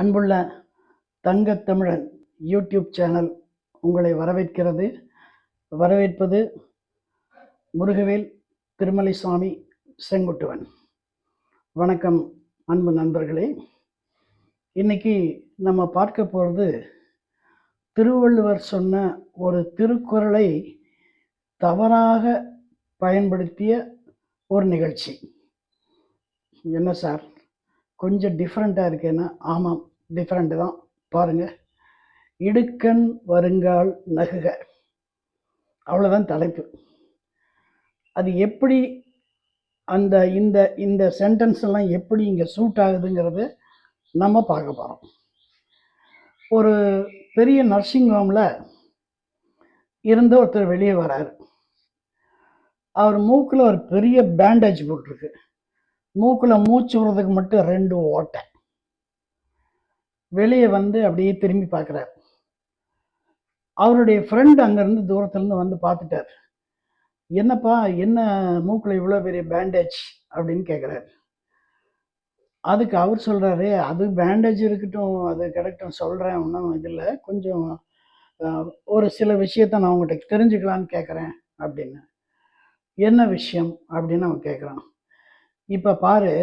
அன்புள்ள Thangathamizhan YouTube channel உங்களை வரவேற்கிறது. வரவேற்பது முருகவேல் திருமலை சுவாமி செங்குட்டுவன். வணக்கம் அன்பு நண்பர்களே. இன்னைக்கு நம்ம பார்க்க போகிறது திருவள்ளுவர் சொன்ன ஒரு திருக்குறளை தவறாக பயன்படுத்திய ஒரு நிகழ்ச்சி. என்ன சார்? கொஞ்சம் டிஃப்ரெண்ட்டாக இருக்கேன்னா ஆமாம். டிஃப்ரெண்ட்டு தான். பாருங்கள் இடுக்கண் வருங்கால் நகுக. அவ்வளோதான் தலைப்பு. அது எப்படி அந்த இந்த இந்த சென்டென்ஸ் எல்லாம் எப்படி இங்கே சூட் ஆகுதுங்கிறது நம்ம பார்க்க போகிறோம் ஒரு பெரிய நர்சிங் ஹோமில் இருந்து ஒருத்தர் வெளியே வராரு. அவர் மூக்கில் ஒரு பெரிய பேண்டேஜ் போட்டிருக்கு. மூக்கில் மூச்சு விடுறதுக்கு மட்டும் ரெண்டு ஓட்டை. வெளியே வந்து அப்படியே திரும்பி பார்க்குறாரு அவருடைய ஃப்ரெண்டு அங்கேருந்து தூரத்துலேருந்து வந்து பார்த்துட்டார் என்னப்பா என்ன மூக்கில் இவ்வளோ பெரிய பேண்டேஜ் அப்படின்னு கேட்குறாரு அதுக்கு அவர் சொல்கிறாரு அது பேண்டேஜ் இருக்கட்டும் அது கிடைக்கட்டும் சொல்கிறேன் ஒன்றும் இதில் கொஞ்சம் ஒரு சில விஷயத்த நான் உங்கள்கிட்ட தெரிஞ்சுக்கலான்னு கேட்குறேன் அப்படின்னு. என்ன விஷயம் அப்படின்னு அவன் கேட்குறான் இப்போ பாரு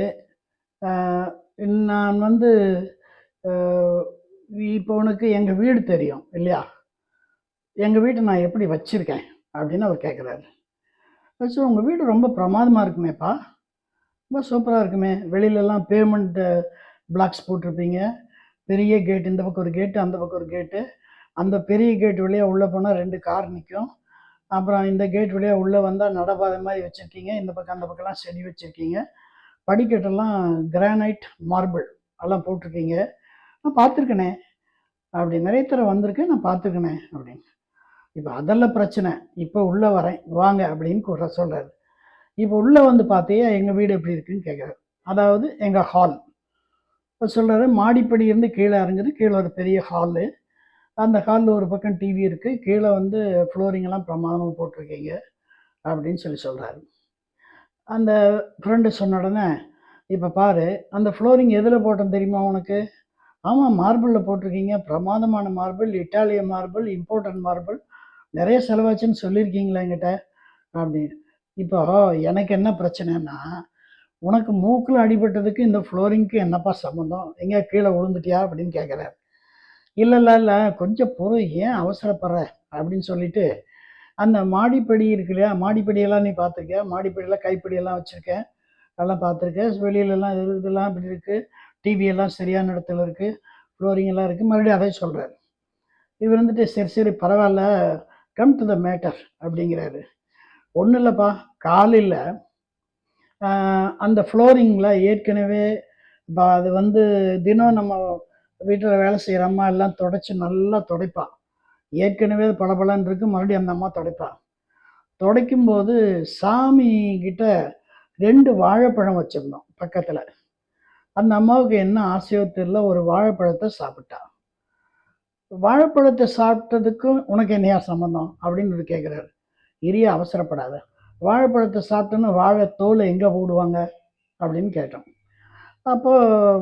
நான் வந்து இப்போ உனக்கு எங்கள் வீடு தெரியும் இல்லையா? எங்கள் வீட்டை நான் எப்படி வச்சுருக்கேன் அப்படின்னு அவர் கேட்குறாரு வச்சு உங்கள் வீடு ரொம்ப பிரமாதமாக இருக்குமேப்பா. ரொம்ப சூப்பராக இருக்குமே. வெளியிலலாம் பேமெண்ட்டு பிளாக்ஸ் போட்டிருப்பீங்க. பெரிய கேட் இந்த பக்கம் ஒரு கேட்டு அந்த பக்கம் ஒரு கேட்டு அந்த பெரிய கேட் வழியாக உள்ளே போனால் ரெண்டு கார் நிற்கும் அப்புறம் இந்த கேட் வழியாக உள்ளே வந்தால் நடப்பாதை மாதிரி வச்சுருக்கீங்க. இந்த பக்கம் அந்த பக்கம்லாம் செடி வச்சுருக்கீங்க. படிக்கட்டெல்லாம் கிரானைட் மார்பிள் எல்லாம் போட்டிருக்கீங்க. நான் பார்த்துருக்கேனே. அப்படி நிறைய தடவை வந்திருக்கேன் நான் பார்த்துருக்கேனே அப்படின்னு. இப்போ அதெல்லாம் பிரச்சனை. இப்போ உள்ளே வரேன் வாங்க அப்படின்னு கூட சொல்கிறாரு இப்போ உள்ளே வந்து பார்த்தியா எங்கள் வீடு எப்படி இருக்குன்னு கேட்குறாரு அதாவது எங்கள் ஹால் இப்போ சொல்கிறாரு மாடிப்படி இருந்து கீழே இறங்குது. கீழே ஒரு பெரிய ஹாலு அந்த ஹாலில் ஒரு பக்கம் டிவி இருக்குது கீழே வந்து ஃப்ளோரிங்கெல்லாம் பிரமாதமாக போட்டிருக்கீங்க அப்படின்னு சொல்லி சொல்கிறாரு அந்த ஃப்ரெண்டு சொன்ன உடனே இப்போ பாரு அந்த ஃப்ளோரிங் எதில் போட்டோம் தெரியுமா உனக்கு? ஆமாம் மார்பிளில் போட்டிருக்கீங்க. பிரமாதமான marble Italian marble important marble. நிறைய செலவாச்சுன்னு சொல்லியிருக்கீங்களா என்கிட்ட? அப்படின்னு. இப்போ எனக்கு என்ன பிரச்சனைன்னா உனக்கு மூக்கில் அடிபட்டதுக்கு இந்த ஃப்ளோரிங்க்கு என்னப்பா சம்மந்தம்? எங்கே கீழே விழுந்துட்டியா? அப்படின்னு கேட்குறாரு இல்லை இல்லை இல்லை. கொஞ்சம் பொறு. ஏன் அவசரப்படுற? அப்படின்னு சொல்லிட்டு அந்த மாடிப்படி இருக்கு இல்லையா? மாடிப்படியெல்லாம் நீ பார்த்துருக்க மாடிப்படியெல்லாம் கைப்படியெல்லாம் வச்சுருக்கேன். அதெல்லாம் பார்த்துருக்கேன் வெளியிலலாம் இது இதெல்லாம் இப்படி இருக்குது டிவியெல்லாம் சரியான இடத்துல இருக்குது ஃப்ளோரிங் எல்லாம் இருக்குது மறுபடியும் அதே சொல்கிறாரு இவர் வந்துட்டு சரி சரி பரவாயில்ல கம் டு த மேட்டர் அப்படிங்கிறாரு. ஒன்றும் இல்லைப்பா காலையில் அந்த ஃப்ளோரிங்கில் ஏற்கனவே இப்போ அது வந்து தினம் நம்ம வீட்டில் வேலை செய்கிற அம்மா எல்லாம் தொடச்சி நல்லா துடைப்பா. ஏற்கனவே அது பளபளன்னு இருக்கு மறுபடியும் அந்த அம்மா துடைப்பா. துடைக்கும்போது சாமி கிட்ட ரெண்டு வாழைப்பழம் வச்சுருந்தோம் பக்கத்தில். அந்த அம்மாவுக்கு என்ன ஆசையோ தெரியல ஒரு வாழைப்பழத்தை சாப்பிட்டா. வாழைப்பழத்தை சாப்பிட்டதுக்கும் உனக்கு என்னையா சம்மந்தம்? அப்படின்னு ஒரு கேட்குறாரு இரிய அவசரப்படாத. வாழைப்பழத்தை சாப்பிட்டோன்னு வாழைத்தோலை எங்கே போடுவாங்க? அப்படின்னு கேட்டோம். அப்போ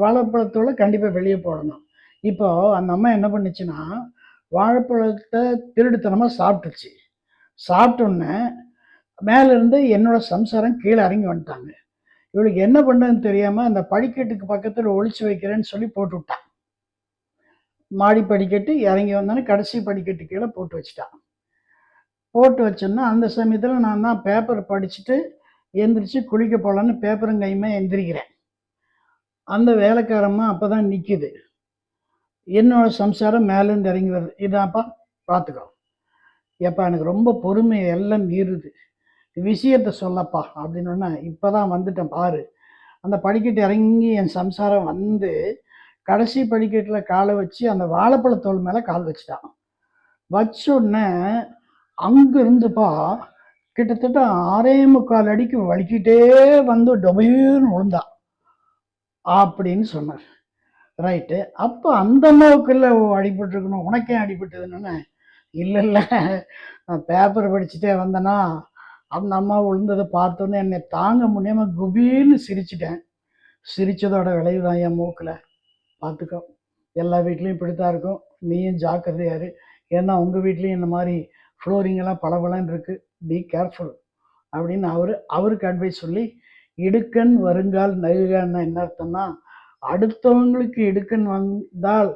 வாழைப்பழத்தோலை கண்டிப்பாக வெளியே போடணும். இப்போ அந்த அம்மா என்ன பண்ணுச்சுன்னா வாழைப்பழத்தை திருடுத்தனமாக சாப்பிட்டுச்சு சாப்பிட்டோன்னே மேலேருந்து என்னோடய சம்சாரம் கீழே இறங்கி வந்துட்டாங்க. இவளுக்கு என்ன பண்ணுறதுன்னு தெரியாமல் அந்த படிக்கட்டுக்கு பக்கத்தில் ஒழிச்சு வைக்கிறேன்னு சொல்லி போட்டு விட்டான் மாடி படிக்கட்டு இறங்கி வந்தோன்னே கடைசி படிக்கட்டு கீழே போட்டு வச்சுட்டான் போட்டு வச்சோன்னா அந்த சமயத்தில் நான் தான் பேப்பர் படிச்சுட்டு எந்திரிச்சு குளிக்க போகலான்னு பேப்பரும் கையுமே எந்திரிக்கிறேன். அந்த வேலைக்காரம்மா அப்போ தான் நிற்கிது என்னோட சம்சாரம் மேலேருந்து இறங்கி வருது. இதாப்பா பார்த்துக்கோ ஏப்பா எனக்கு ரொம்ப பொறுமை எல்லாம் மீறுது. விஷயத்த சொல்லப்பா அப்படின்னோடனே இப்போ தான் வந்துட்டேன் பாரு. அந்த படிக்கட்டு இறங்கி என் சம்சாரம் வந்து கடைசி படிக்கட்டில் காலை வச்சு அந்த வாழைப்பழத்தோல் மேலே கால் வச்சுட்டான். வச்சோடனே அங்கிருந்துப்பா அங்கே இருந்துப்பா கிட்டத்தட்ட ஆறே முக்கால் அடிக்கு வலிக்கிட்டே வந்து டொபைன்னு விழுந்தான் அப்படின்னு சொன்னார். ரைட்டு அப்போ அந்த அளவுக்குள்ள அடிபட்டுருக்கணும். உனக்கே அடிபட்டதுன்னு இல்லை இல்லை. நான் பேப்பர் படிச்சுட்டே வந்தேன்னா அந்த அம்மா விழுந்ததை பார்த்தோன்னே என்னை தாங்க முடியாமல் குபீர்னு சிரிச்சிட்டேன். சிரித்ததோட விளைவு தான் என் மூக்கில். பார்த்துக்கோ எல்லா வீட்லேயும் இப்படித்தான் இருக்கும். நீயும் ஜாக்கிரதையாரு. ஏன்னா உங்கள் வீட்லேயும் இந்த மாதிரி ஃப்ளோரிங் எல்லாம் பளபளன்னு இருக்குது பி கேர்ஃபுல் அப்படின்னு அவர் அவருக்கு அட்வைஸ் சொல்லி இடுக்கன் வருங்கால் நகுகன்னா என்ன அர்த்தம்னா அடுத்தவங்களுக்கு இடுக்கன் வந்தால்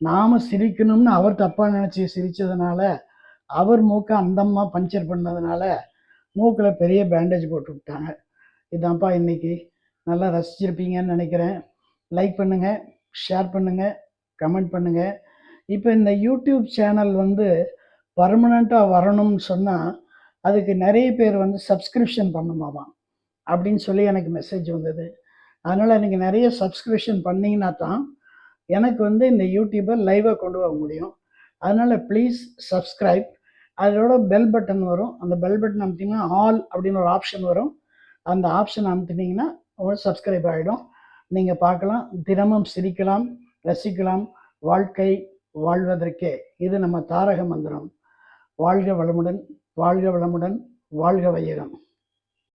நாம் சிரிக்கணும்னு அவர் தப்பாக நினச்சி சிரித்ததுனால அவர் மூக்கை அந்தம்மா பஞ்சர் பண்ணதுனால மூக்கில் பெரிய பேண்டேஜ் போட்டு விட்டாங்க. இதான்ப்பா இன்றைக்கி நல்லா ரசிச்சிருப்பீங்கன்னு நினைக்கிறேன். லைக் பண்ணுங்கள் ஷேர் பண்ணுங்கள் கமெண்ட் பண்ணுங்கள் இப்போ இந்த யூடியூப் சேனல் வந்து பர்மனெண்ட்டாக வரணும்னு சொன்னால் அதுக்கு நிறைய பேர் வந்து சப்ஸ்கிரிப்ஷன் பண்ணுமாமா அப்படின்னு சொல்லி எனக்கு மெசேஜ் வந்தது. அதனால் நீங்கள் நிறைய சப்ஸ்கிரிப்ஷன் பண்ணிங்கன்னா தான் எனக்கு வந்து இந்த யூடியூப்பை லைவாக கொண்டு வர முடியும். அதனால் ப்ளீஸ் சப்ஸ்கிரைப் அதோட பெல் பட்டன் வரும். அந்த பெல் பட்டன் அமுத்திங்கன்னா ஆல் அப்படின்னு ஒரு ஆப்ஷன் வரும். அந்த ஆப்ஷன் அமுத்தினீங்கன்னா உங்களுக்கு சப்ஸ்கிரைப் ஆகிடும் நீங்கள் பார்க்கலாம் தினமும் சிரிக்கலாம் ரசிக்கலாம். வாழ்க்கை வாழ்வதற்கே. இது நம்ம தாரக மந்திரம். வாழ்க வளமுடன் வாழ்க வளமுடன் வாழ்க வையகம்.